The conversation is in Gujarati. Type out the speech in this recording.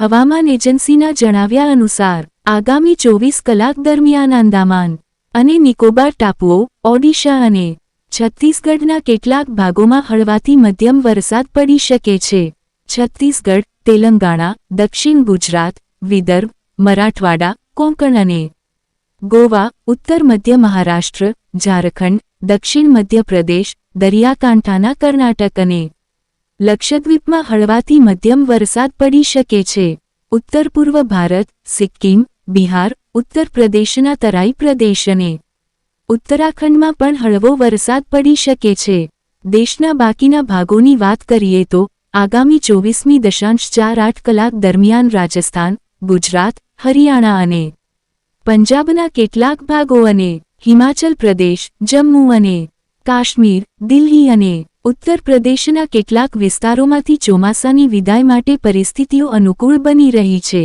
હવામાન એજન્સીના જણાવ્યા અનુસાર, આગામી ચોવીસ કલાક દરમિયાન આંદામાન અને નિકોબાર ટાપુઓ, ઓડિશા અને છત્તીસગઢના કેટલાક ભાગોમાં હળવાથી મધ્યમ વરસાદ પડી શકે છે. છત્તીસગઢ, તેલંગાણા, દક્ષિણ ગુજરાત, વિદર્ભ, મરાઠવાડા, કોંકણ અને ગોવા, ઉત્તર મધ્ય મહારાષ્ટ્ર, ઝારખંડ, દક્ષિણ મધ્યપ્રદેશ, દરિયાકાંઠાના કર્ણાટક અને લક્ષદ્વીપમાં હળવાથી મધ્યમ વરસાદ પડી શકે છે. ઉત્તર પૂર્વ ભારત, સિક્કિમ, બિહાર, ઉત્તર પ્રદેશના તરાઈ પ્રદેશ અને ઉત્તરાખંડમાં પણ હળવો વરસાદ પડી શકે છે. દેશના બાકીના ભાગોની વાત કરીએ તો, આગામી ચોવીસમી દશાંશ ચાર આઠ કલાક દરમિયાન રાજસ્થાન, ગુજરાત, હરિયાણા અને પંજાબના કેટલાક ભાગો અને હિમાચલ પ્રદેશ, જમ્મુ અને કાશ્મીર, દિલ્હી અને ઉત્તર પ્રદેશના કેટલાક વિસ્તારોમાંથી ચોમાસાની વિદાય માટે પરિસ્થિતિઓ અનુકૂળ બની રહી છે.